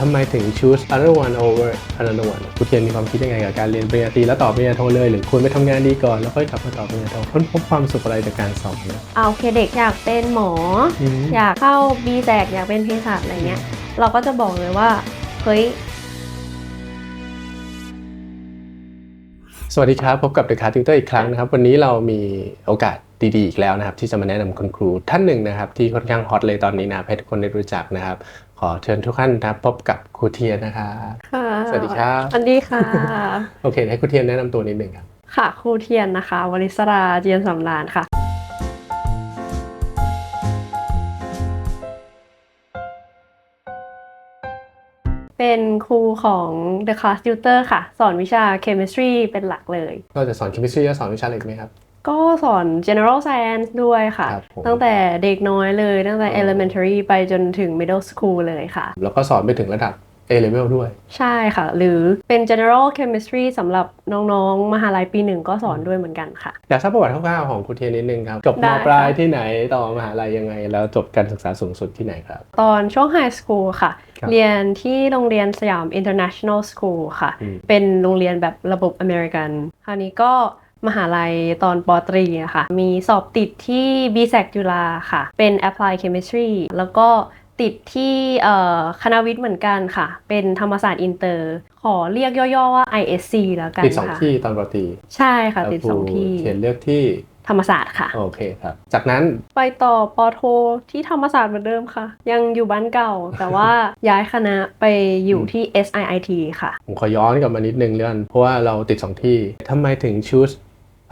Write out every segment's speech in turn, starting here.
ทำไมถึง choose another one over another one คุณเทียนมีความคิดยังไงกับการเรียนปริญญาตรีแล้วต่อปริญญาโทเลย หรือควรไปทำงานดีก่อนแล้วค่อยกลับมาต่อปริญญาโทค้นพบความสุขอะไรจากการสอบเนี่ย เอาโอเคเด็กอยากเป็นหมอ อืม อยากเข้าบีแ c อยากเป็นเภสัชอะไรเงี้ย เราก็จะบอกเลยว่า เฮ้ย สวัสดีครับ พบกับ The Car Tutor อีกครั้งนะครับ วันนี้เรามีโอกาส ดีๆอีกแล้วนะครับที่จะมาแนะนำคุณครูท่านหนึ่งนะครับที่ค่อนข้างฮอตเลยตอนนี้นะครับให้ทุกคนได้รู้จักนะครับ ขอเชิญทุกท่านนะครับพบกับครูเทียนนะครับค่ะสวัสดีครับสวัสดีค่ะ โอเค ให้ครูเทียนแนะนำตัวนิดหนึ่งครับค่ะครูเทียนนะคะวริศราเจียนสำรานค่ะเป็นครูของ The Class Tutor ค่ะ สอนวิชา Chemistry เป็นหลักเลย ก็จะสอน chemistry แล้วสอนวิชาอะไรอีกไหมครับ ก็สอน general science ด้วยค่ะ ครับผม ตั้งแต่เด็กน้อยเลย ตั้งแต่ elementary ไปจนถึง middle school เลยค่ะ แล้วก็สอนไปถึงระดับ A level ด้วย ใช่ค่ะ หรือเป็น general chemistry สำหรับน้องๆ มหาลัยปีหนึ่งก็สอนด้วยเหมือนกันค่ะ อยากทราบประวัติคร่าวๆของครูเทียนนิดนึงครับ จบได้มค่ะ ปลายที่ไหนต่อมหาลัยยังไง แล้วจบการศึกษาสูงสุดที่ไหนครับ ตอนช่วง high school ค่ะ ครับเรียนที่โรงเรียนสยาม international school ค่ะ อืมเป็นโรงเรียนแบบระบบอเมริกัน คราวนี้ก็ มหาลัยตอนปอตรีอะค่ะ มีสอบติดที่ BSEC จุฬาค่ะ เป็น applied chemistry แล้วก็ติดที่เอ่อคณะวิทย์เหมือนกันค่ะ เป็นธรรมศาสตร์อินเตอร์ ขอเรียกย่อๆว่า ISC แล้วกันติดสองค่ะที่ตอนปตรี ใช่ค่ะแล้วติดครูสองที่เทียนเลือกที่ธรรมศาสตร์ค่ะ โอเคครับ จากนั้นไปต่อปอโทที่ธรรมศาสตร์เหมือนเดิมค่ะ ยังอยู่บ้านเก่า แต่ว่าย้ายคณะไปอยู่ที่ SIIT ค่ะ ผมขอย้อนกลับมานิดนึงเรื่องเพราะว่าเราติดสองที่ทำไมถึง choose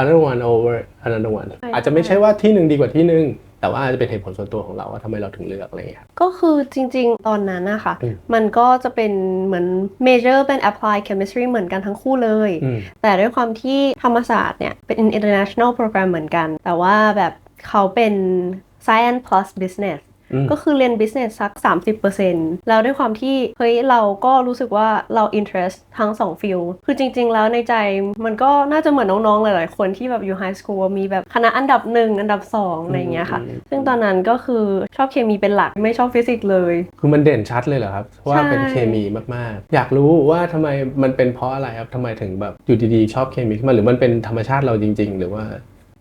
another one over another one ใช่อาจจะไม่ใช่ว่าที่หนึ่งดีกว่าที่หนึ่งแต่ว่าอาจจะเป็นเหตุผลส่วนตัวของเราว่าทำไมเราถึงเลือกอะไรอย่างเงี้ยครับก็คือจริงๆ ตอนนั้นนะคะอืมมันก็จะเป็นเหมือน major เป็น applied chemistry เหมือนกันทั้งคู่เลยอืมแต่ด้วยความที่ธรรมศาสตร์เนี่ยเป็น international program เหมือนกัน แต่ว่าแบบเขาเป็น science plus business อืม ก็คือเรียน business สัก 30%แล้วด้วยความที่เฮ้ยเราก็รู้สึกว่าเรา interest ทั้งสองฟิลคือจริง ๆ แล้วในใจมันก็น่าจะเหมือนน้องๆ หลายๆ คนที่แบบอยู่ high school มีแบบคณะอันดับหนึ่งอันดับสองอะไรอย่างเงี้ยค่ะอืมซึ่งตอนนั้นก็คือชอบเคมีเป็นหลักไม่ชอบฟิสิกส์เลย คือมันเด่นชัดเลยเหรอครับ ว่าใช่เป็นเคมีมากๆ อยากรู้ว่าทำไมมันเป็นเพราะอะไรครับทำไมถึงแบบอยู่ดีๆ ชอบเคมีขึ้นมาหรือมันเป็นธรรมชาติเราจริง ๆ หรือว่า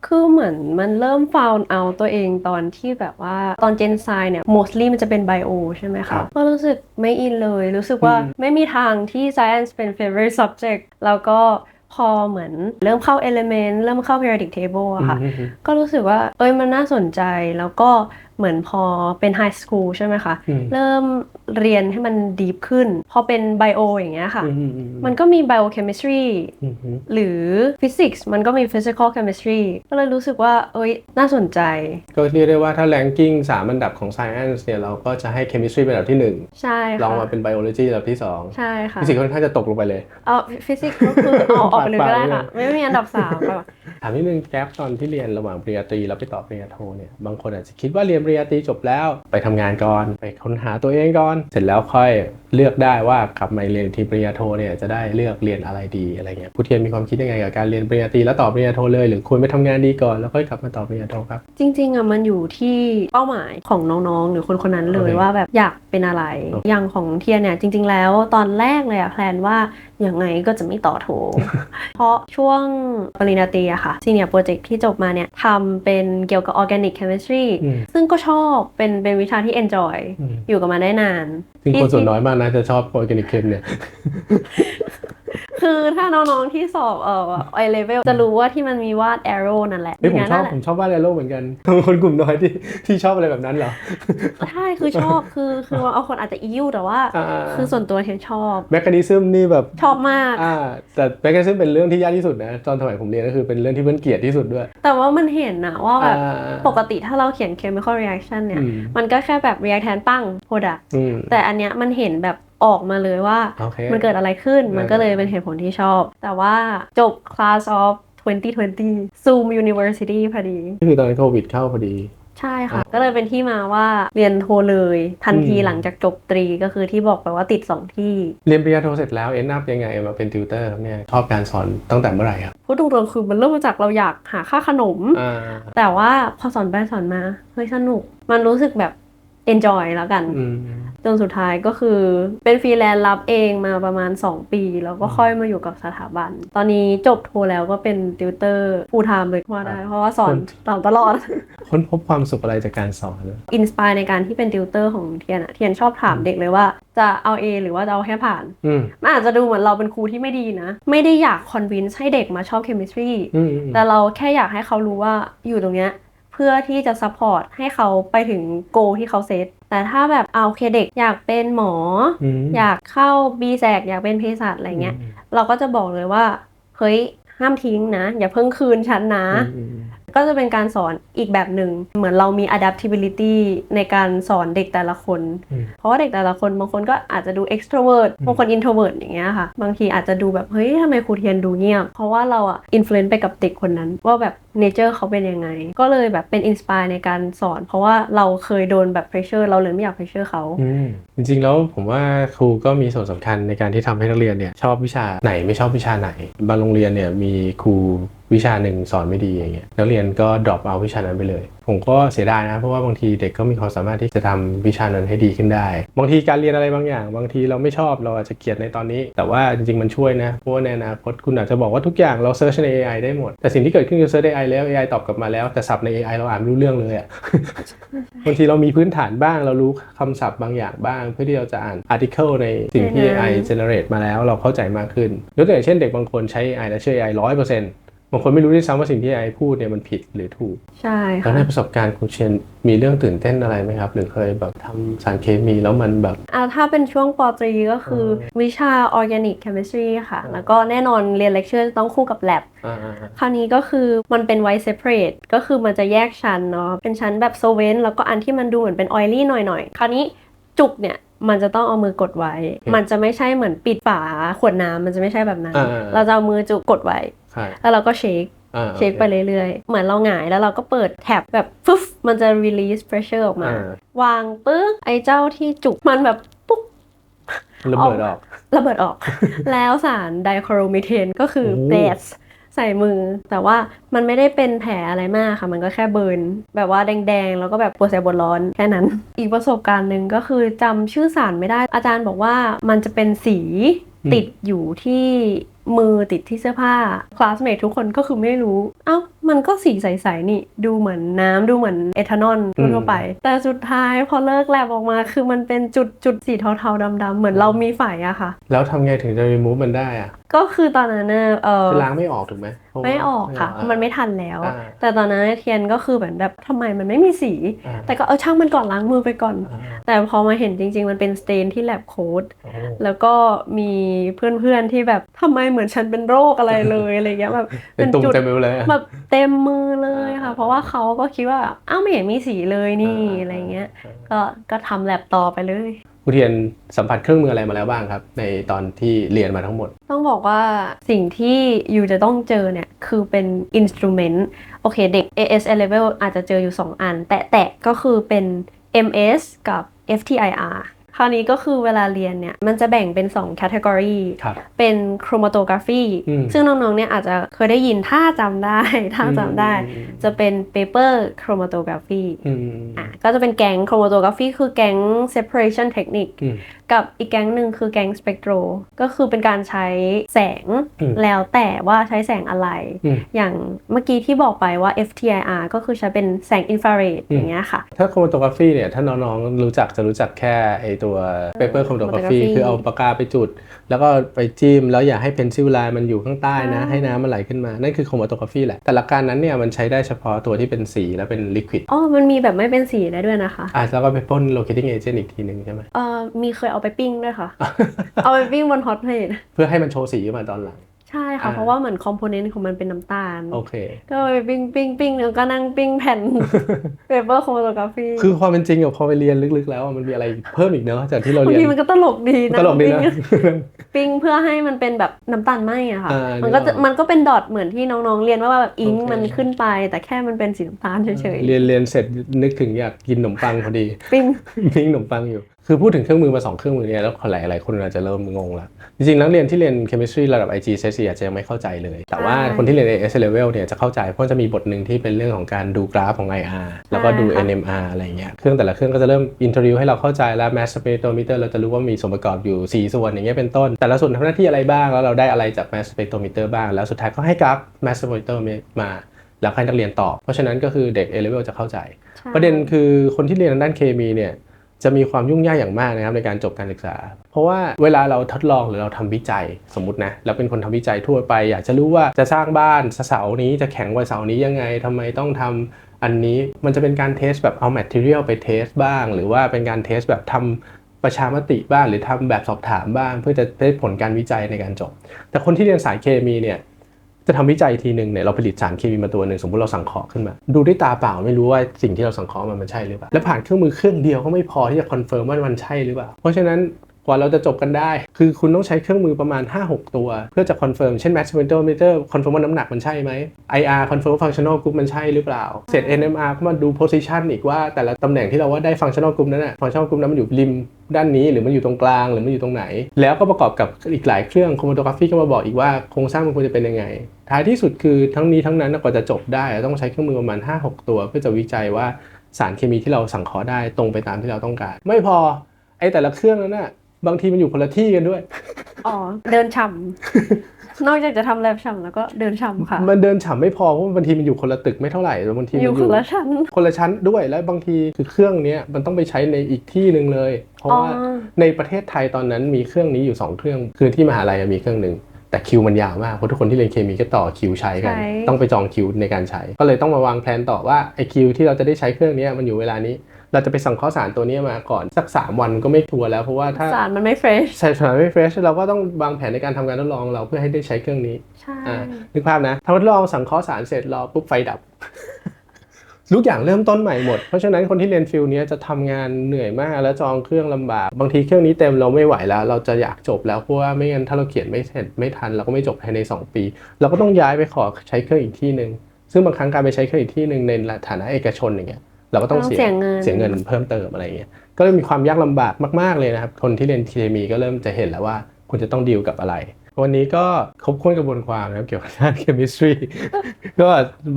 คือเหมือนมันเริ่ม found out ตัวเองตอนที่แบบว่าตอน Gen Sci เนี่ย mostly มันจะเป็น bio ใช่ไหมครัคะบก็รู้สึกไม่อินเลย รู้สึกว่าอืมไม่มีทางที่ science เป็น favorite subject แล้วก็พอเหมือนเริ่มเข้า element เริ่มเข้า periodic table อะค่ะอืมอืมก็รู้สึกว่า เอ้ยมันน่าสนใจแล้วก็ เหมือนพอเป็นไฮสคูลใช่ไหมคะอืมเริ่มเรียนให้มันดีฟขึ้น พอเป็นไบโออย่างเงี้ยค่ะอืมอืมอืมมันก็มี biochemistry อืมอืมหรือ physics มันก็มี physical chemistry ก็เลยรู้สึกว่า เอ้ย น่าสนใจ ก็เรียกได้ว่าถ้า ranking สามอันดับของ science เนี่ย เราก็จะให้ chemistry เป็นอันดับที่หนึ่งใช่ลองค่ะมาเป็น biology อันดับที่สองใช่ค่ะฟิสิกส์ค่อนข้างจะตกลงไปเลยเอา physics ก็คือเอาออกไปเลยก็ได้ค่ะปาดๆไม่มีอันดับสามค่ะถามนิดนึงแกลตอนที่เรียนระหว่างปริญญาตรีแล้วไปต่อปริญญาโทเนี่ยบางคนอาจจะคิดว่าเรียนปริญญาตรีจบแล้ว ไปทำงานก่อนไปค้นหาตัวเองก่อน เสร็จแล้วค่อยเลือกได้ว่ากลับมาเรียนทีปริญญาโทเนี่ยจะได้เลือกเรียนอะไรดีอะไรเงี้ยผู้เทียนมีความคิดยังไงกับการเรียนปริญญาตรีแล้วต่อปริญญาโทเลยหรือควรไปทำงานดีก่อนแล้วค่อยกลับมาต่อปริญญาโทครับจริงๆอะมันอยู่ที่เป้าหมายของน้องๆ หรือคนคนนั้นเลยโอเคว่าแบบอยากเป็นอะไรโอเคอย่างของเทียนเนี่ยจริง ๆ แล้วตอนแรกเลยอะแพลนว่าอ ย่างไงก็จะไม่ต่อโทเพราะช่วงปริญญาตรีอะค่ะซีเนียร์โปรเจกต์ที่จบมาเนี่ยทำเป็นเกี่ยวกับ organic chemistry อืมซึ่งก็ชอบเป็นเป็นวิชาที่ enjoy อืมอยู่กับมันได้นานซึ่งคนที่ส่วนน้อยมากนะจะชอบ organic chem เนี่ย คือถ้าน้องๆที่สอบเอ่อไอเลเวลจะรู้ว่าที่มันมีวาด arrow นั่นแหละเฮ้ยผมชอบนั่นแหละผมชอบวาดแรโลเหมือนกันคนกลุ่มน้อยที่ที่ชอบอะไรแบบนั้นเหรอใช่คือชอบคือคือเอาคนอาจจะอิ่วแต่ว่าอ่า คือส่วนตัวเทียนชอบแมคานิซึมนี่แบบชอบมากอ่าแต่แมคานิซึมเป็นเรื่องที่ยากที่สุดนะตอนสมัยผมเรียนก็คือเป็นเรื่องที่เพื่อนเกลียดที่สุดด้วย แต่ว่ามันเห็นนะว่าแบบอ่าปกติถ้าเราเขียน chemical reaction เนี่ยอืมมันก็แค่แบบ react แทนปั้ง product อืมแต่อันเนี้ยมันเห็นแบบ ออกมาเลยว่าโอเคมันเกิดอะไรขึ้นเออมันก็เลยเป็นเหตุผลที่ชอบ แต่ว่าจบ class of 2020 Zoom University พอดีนี่คือตอนนั้นโควิดเข้าพอดี ใช่ค่ะ ก็เลยเป็นที่มาว่าเรียนโทเลยทันทีอืมหลังจากจบตรีก็คือที่บอกไปว่าติด 2 ที่ เรียนปริญญาโทเสร็จแล้วเอ็นอัพยังไงมาเป็นติวเตอร์ครับเนี่ยชอบการสอนตั้งแต่เมื่อไหร่ครับพูดตรงๆคือมันเริ่มมาจากเราอยากหาค่าขนมอ่าแต่ว่าพอสอนไปสอนมาเฮ้ยสนุก มันรู้สึกแบบ enjoy แล้วกันอืม จนสุดท้ายก็คือเป็นฟรีแลนซ์รับเองมาประมาณ 2 ปี แล้วก็ค่อยมาอยู่กับสถาบัน ตอนนี้จบโทแล้วก็เป็นติวเตอร์ฟูลไทม์เลยว่าได้ เพราะว่าสอนตามตลอด ค้นพบความสุขอะไรจากการสอนอินสปายในการที่เป็นติวเตอร์ของเทียนอะเทียนชอบถามเด็กเลยว่าจะเอา A หรือว่าจะเอาแค่ผ่านอืมมันอาจจะดูเหมือนเราเป็นครูที่ไม่ดีนะ ไม่ได้อยากคอนวินส์ให้เด็กมาชอบเคมิสตรีอืมอืมแต่เราแค่อยากให้เขารู้ว่าอยู่ตรงเนี้ยเพื่อที่จะซัพพอร์ตให้เขาไปถึงโกที่เขาเซต แต่ถ้าแบบเอาโอเคเด็กอยากเป็นหมออืมอยากเข้า b ีแ c อยากเป็นเภสัชอะไรเงี้ย เราก็จะบอกเลยว่า เฮ้ยห้ามทิ้งนะ อย่าเพิ่งคืนฉันนะอืมอืม ก็จะเป็นการสอนอีกแบบหนึ่งเหมือนเรามี adaptability ในการสอนเด็กแต่ละคนอืมเพราะว่าเด็กแต่ละคนบางคนก็อาจจะดู extrovert บางคน introvert อย่างเงี้ยค่ะ บางทีอาจจะดูแบบ เฮ้ยทำไมครูเทียนดูเงียบ เพราะว่าเราอะ influence ไปกับเด็กคนนั้น ว่าแบบ nature เขาเป็นยังไง ก็เลยแบบเป็น inspire ในการสอน เพราะว่าเราเคยโดนแบบ pressure เราเลยไม่อยาก pressure เขาอืมจริงๆแล้วผมว่าครูก็มีส่วนสำคัญในการที่ทำให้นักเรียนเนี่ยชอบวิชาไหนไม่ชอบวิชาไหนบางโรงเรียนเนี่ยมีครู วิชาหนึ่งสอนไม่ดีอย่างเงี้ยแล้วเรียนก็ดรอปเอาวิชานั้นไปเลย ผมก็เสียดายนะ เพราะว่าบางทีเด็กก็มีความสามารถที่จะทำวิชานั้นให้ดีขึ้นได้ บางทีการเรียนอะไรบางอย่าง บางทีเราไม่ชอบเราอาจจะเกลียดในตอนนี้ แต่ว่าจริงๆมันช่วยนะเพราะว่าในอนาคตคุณอาจจะบอกว่าทุกอย่างเราเซิร์ชใน AI ได้หมด แต่สิ่งที่เกิดขึ้นคือเซิร์ชใน AI แล้ว AI ตอบกลับมาแล้วแต่ศัพท์ใน AI เราอ่านรู้เรื่องเลยอะบางทีเรามีพื้นฐานบ้างเรารู้คำศัพท์บางอย่างบ้าง เพื่อที่เราจะอ่านอาร์ติเคิลในสิ่งที่ AI generate มาแล้วเราเข้าใจมากขึ้นยกตัวอย่างเช่นเด็กบางคนใช้ AI และเชื่อ AI 100% บางคนไม่รู้ด้วยซ้ำว่าสิ่งที่ AI พูดเนี่ยมันผิดหรือถูก ใช่แล้วค่ะในประสบการณ์คุณเชนมีเรื่องตื่นเต้นอะไรไหมครับ หรือเคยแบบทำสารเคมีแล้วมันแบบ อ่าถ้าเป็นช่วงปตรีก็คือออวิชา organic chemistry ค่ะ อ่า แล้วก็แน่นอนเรียนเลคเชอร์ต้องคู่กับ lab อ่าคราวนี้ก็คือมันเป็นไว separate ก็คือมันจะแยกชั้นเนาะ เป็นชั้นแบบโซเวนแล้วก็อันที่มันดูเหมือนเป็นออยลี่หน่อยๆ คราวนี้จุกเนี่ย มันจะต้องเอามือกดไว้ มันจะไม่ใช่เหมือนปิดฝาขวดน้ำมันจะไม่ใช่แบบนั้น อ่าเราจะเอามือจุกกดไว้ใช่ แล้วเราก็เช็คอ่าเช็คไปเรื่อยๆ เหมือนเราหงายแล้วเราก็เปิดแท็บแบบฟึบมันจะ release pressure ออกมาอ่าวางปึ๊กไอ้เจ้าที่จุกมันแบบปุ๊บระเบิดออกระเบิดออก แล้วสารไดคลอโรมิเทนก็คือโอ้เบสใส่มือ แต่ว่ามันไม่ได้เป็นแผลอะไรมากค่ะ มันก็แค่เบิร์นแบบว่าแดงๆ แล้วก็แบบปวดแสบปวดร้อนแค่นั้น อีกประสบการณ์หนึ่งก็คือจำชื่อสารไม่ได้ อาจารย์บอกว่ามันจะเป็นสีติดอยู่ที่ มือติดที่เสื้อผ้าคลาสเมททุกคนก็คือไม่รู้ เอ้ามันก็สีใสๆนี่ดูเหมือนน้ำดูเหมือนเอทานอลทั่วๆไป แต่สุดท้ายพอเลิกแลบออกมา คือมันเป็นจุดจุดๆสีเทาๆดำๆเหมือนเรามีไฝอะค่ะ แล้วทำไงถึงจะ remove มันได้อะก็คือตอนนั้นน่ะเออคือล้างไม่ออกถูกไหมเพราะว่าไม่ออกค่ะามันไม่ทันแล้วอ่าแต่ตอนนั้นเทียนก็คือเหมือนแบบทำไมมันไม่มีสีอ่าแต่ก็เออช่างมันก่อนล้างมือไปก่อนอ่าแต่พอมาเห็นจริง ๆ มันเป็นสเตนที่แลบโค้ดโอ้แล้วก็มีเพื่อนๆที่แบบทำไมเหมือนฉันเป็นโรคอะไรเลยอะไรเงี้ยแบบเป็นตุ่มเต็มไปหมดเลยอะแบบเต็มมือเลยค่ะอ่าเพราะว่าเขาก็คิดว่าอ้าวไม่เห็นมีสีเลยนี่อ่าอะไรเงี้ย ก็ก็ทำแลบต่อไปเลยครูเทียนสัมผัสเครื่องมืออะไรมาแล้วบ้างครับ ในตอนที่เรียนมาทั้งหมด ต้องบอกว่าสิ่งที่ยูจะต้องเจอเนี่ย คือเป็น instrument โอเคเด็ก AS A level อาจจะเจออยู่ 2 อัน แตะๆก็คือเป็น MS กับ FTIR ค ราวนี้ก็คือเวลาเรียนเนี่ยมันจะแบ่งเป็น2 category ครับเป็น chromatography อืมซึ่งน้องๆเนี่ยอาจจะเคยได้ยินถ้าจำได้ ถ้าจำได้อืมจะเป็น paper chromatography อืมอะก็จะเป็นแก๊ง chromatography คือแก๊ง separation technique อืมกับอีกแก๊งหนึ่งคือแก๊ง spectro ก็คือเป็นการใช้แสงอืมแล้วแต่ว่าใช้แสงอะไรอืมอย่างเมื่อกี้ที่บอกไปว่า FTIR ก็คือใช้เป็นแสงอินฟราเรดอืมอย่างเงี้ยค่ะ ถ้า chromatography เนี่ยถ้าน้องๆรู้จักจะรู้จักแค่ไอตัว paper chromatography chromatography คือเอาปากกาไปจุด แล้วก็ไปจิ้ม แล้วอย่าให้ pencil line มันอยู่ข้างใต้นะใช่ให้น้ำมันไหลขึ้นมา นั่นคือ chromatography แหละ แต่หลักการนั้นเนี่ยมันใช้ได้เฉพาะตัวที่เป็นสีและเป็น liquid อ๋อ มันมีแบบไม่เป็นสีได้ด้วยนะคะอะแล้วก็ไปพ่น locating agent อีกทีหนึ่งใช่ไหมเอ่อมีเคยเอาไปปิ้งด้วยค่ะ เอาไปปิ้งบนฮอตเพลทเพื่อให้มันโชว์สีขึ้นมาตอนหลัง ใช่ ค่ะอ่าเพราะว่าเหมือนคอมโพเนนต์ของมันเป็นน้ำตาล โอเค ก็ไปปิ้งปิ้งปิ้งแล้วก็นั่งปิ้งแผ่นเปเปอร์โครโมโตกราฟีคือความเป็นจริงอะพอไปเรียนลึกๆ แล้วอะมันมีอะไรเพิ่มอีกเนอะจากที่เราบางเรียนทีมันก็ตลกดีนะตลกดีนะปิ้งปิ้งเพื่อให้มันเป็นแบบน้ำตาลไหมอะค่ะอ่ามัมันก็จะนึกออกมันก็เป็นดอทเหมือนที่น้องๆเรียนว่าแบบอิงค์โอเคมันขึ้นไป แต่แค่มันเป็นสีน้ำตาลเฉยเรียนเรียนเสร็จนึกถึงอยากกินขนมปังพอดีๆปิ้งปิ้งขนมปังอยู่คือพูดถึงเครื่องมือมาสองเครื่องมือเนี่ยแล้วหลายหลายคนอาจจะเริ่มงงละจริงๆนักเรียนที่เรียน chemistry ระดับ IG c s อาจจะยังไม่เข้าใจเลย แต่ว่าใช่คนที่เรียน AS level เนี่ยจะเข้าใจเพราะจะมีบทหนึ่งที่เป็นเรื่องของการดูกราฟของ IR แล้วก็ดูใช่ค่ะ NMR อะไรเงี้ยเครื่องแต่ละเครื่องก็จะเริ่ม introduce ให้เราเข้าใจแล้ว mass spectrometer เราจะรู้ว่ามีส่วนประกอบอยู่ 4 ส่วนอย่างเงี้ยเป็นต้น แต่ละส่วนทำหน้าที่อะไรบ้างแล้วเราได้อะไรจาก mass spectrometer บ้าง แล้วสุดท้ายก็ให้กราฟ mass spectrometer มาแล้วให้นักเรียนตอบ เพราะฉะนั้นก็คือเด็ก A level จะเข้าใจใช่ประเด็นคือคนที่เรียนทางด้านเคมีเนี่ย จะมีความยุ่งยากอย่างมากนะครับในการจบการศึกษา เพราะว่าเวลาเราทดลองหรือเราทำวิจัยสมมตินะเราเป็นคนทำวิจัยทั่วไป อยากจะรู้ว่าจะสร้างบ้านเสานี้จะแข็งกว่าเสานี้ยังไงทำไมต้องทำอันนี้มันจะเป็นการเทสแบบเอาแมทเทียลไปเทสบ้าง หรือว่าเป็นการเทสแบบทำประชามติบ้างหรือทำแบบสอบถามบ้าง เพื่อจะได้ผลการวิจัยในการจบ แต่คนที่เรียนสายเคมีเนี่ย จะทำวิจัยทีหนึ่งเนี่ยเราผลิตสารเคมีมาตัวหนึ่งสมมติเราสังเคราะห์ขึ้นมา ดูด้วยตาเปล่าไม่รู้ว่าสิ่งที่เราสังเคราะห์มันมันใช่หรือเปล่าและผ่านเครื่องมือเครื่องเดียวก็ไม่พอที่จะคอนเฟิร์มว่ามันใช่หรือเปล่าเพราะฉะนั้นกว่าเราจะจบกันได้ คือคุณต้องใช้เครื่องมือประมาณ 5-6 ตัว เพื่อจะคอนเฟิร์ม เช่น mass spectrometer คอนเฟิร์มว่าน้ำหนักมันใช่ไหม IR คอนเฟิร์มว่า functional group มันใช่หรือเปล่า เสร็จ NMR ก็มาดู position อีกว่าแต่ละตำแหน่งที่เราว่าได้ functional group นั้นน่ะ functional group นั้นมันอยู่ริมด้านนี้หรือมันอยู่ตรงกลางหรือมันอยู่ตรงไหน แล้วก็ประกอบกับอีกหลายเครื่อง chromatography ก็มาบอกอีกว่าโครงสร้างมันควรจะเป็นยังไง ท้ายที่สุดคือทั้งนี้ทั้งนั้นนะกว่าจะจบได้ต้องใช้เครื่องมือประมาณ 5-6 ตัว เพื่อจะวิจัยว่าสารเคมีที่เราสังเคราะห์ได้ตรงไปตามที่เราต้องการ ไม่พอไอ้แต่ละเครื่องนั้นน่ะบางทีมันอยู่คนละที่กันด้วย อ๋อ เดินฉ่ำนอกจากจะทำแลบฉ่ำแล้วก็เดินฉ่ำค่ะ มันเดินฉ่ำไม่พอเพราะว่าบางทีมันอยู่คนละตึกไม่เท่าไหร่แต่บางทีอมันยู่อคยู่นละชั้น คนละชั้นด้วยแล้วบางทีคือเครื่องเนี้ยมันต้องไปใช้ในอีกที่หนึ่งเลย เพราะอ๋อว่าในประเทศไทยตอนนั้นมีเครื่องนี้อยู่ 2 เครื่อง คือที่มหาลัยมีเครื่องหนึ่ง แต่คิวมันยาวมากเพราะทุกคนที่เรียนเคมีก็ต่อคิวใช้กันใช่ต้องไปจองคิวในการใช้ ก็เลยต้องมาวางแผนต่อว่าไอคิวที่เราจะได้ใช้เครื่องเนี้ยมันอยู่เวลานี้ เราจะไปสังเคราะห์สารตัวเนี้ยมาก่อนสัก3วันก็ไม่ทัวร์แล้วเพราะว่าถ้าสารมันไม่เฟรชใส่สารไม่เฟรชเราก็ต้องวางแผนในการทำการทดลองเราเพื่อให้ได้ใช้เครื่องนี้ใช่อ่านึกภาพนะทำทดลองสังเคราะห์สารเสร็จรอปุ๊บไฟดับ ทุกอย่างเริ่มต้นใหม่หมด เพราะฉะนั้นคนที่เรียนฟิลเนี้ยจะทำงานเหนื่อยมากแล้วจองเครื่องลำบาก บางทีเครื่องนี้เต็มเราไม่ไหวแล้ว เราจะอยากจบแล้วเพราะว่าไม่งั้นถ้าเราเขียนไม่เสร็จไม่ทันเราก็ไม่จบภายใน 2 ปี เราก็ต้องย้ายไปขอใช้เครื่องอีกที่หนึ่งซึ่งบางครั้งการไปใช้เครื่องอีกที่หนึ่งในฐานะเอกชนอย่างเงี้ยเราก็ต้องต้องเสีเสียเงินเสียเงินเพิ่มเติมอะไรเงี้ยก็เลยมีความยากลำบากมาก ๆเลยนะครับคนที่เรียนเคมีก็เริ่มจะเห็นแล้วว่าคุณจะต้องดีลกับอะไร วันนี้ก็ครบถ้นกระบวนความนะครับเกี่ยวกับด้าน chemistry ก็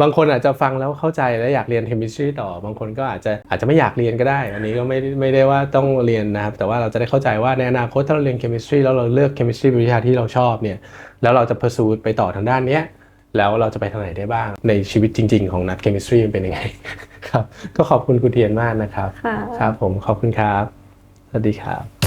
บางคนอาจจะฟังแล้วเข้าใจและอยากเรียน chemistry ต่อบางคนก็อาจจะอาจจะไม่อยากเรียนก็ได้ อันนี้ก็ไม่ไม่ได้ว่าต้องเรียนนะครับ แต่ว่าเราจะได้เข้าใจว่าในอนาคตถ้าเราเรียน chemistry แล้วเราเลือก chemistry เป็นวิชาที่เราชอบเนี่ยแล้วเราจะ pursue ไปต่อทางด้านเนี้ยแล้วเราจะไปทางไหนได้บ้างในชีวิตจริง ๆ ของนัก chemistry มันเป็นยังไงครับ ก็ขอบคุณคุณเทียนมากนะครับ ครับผมขอบคุณครับ สวัสดีครับ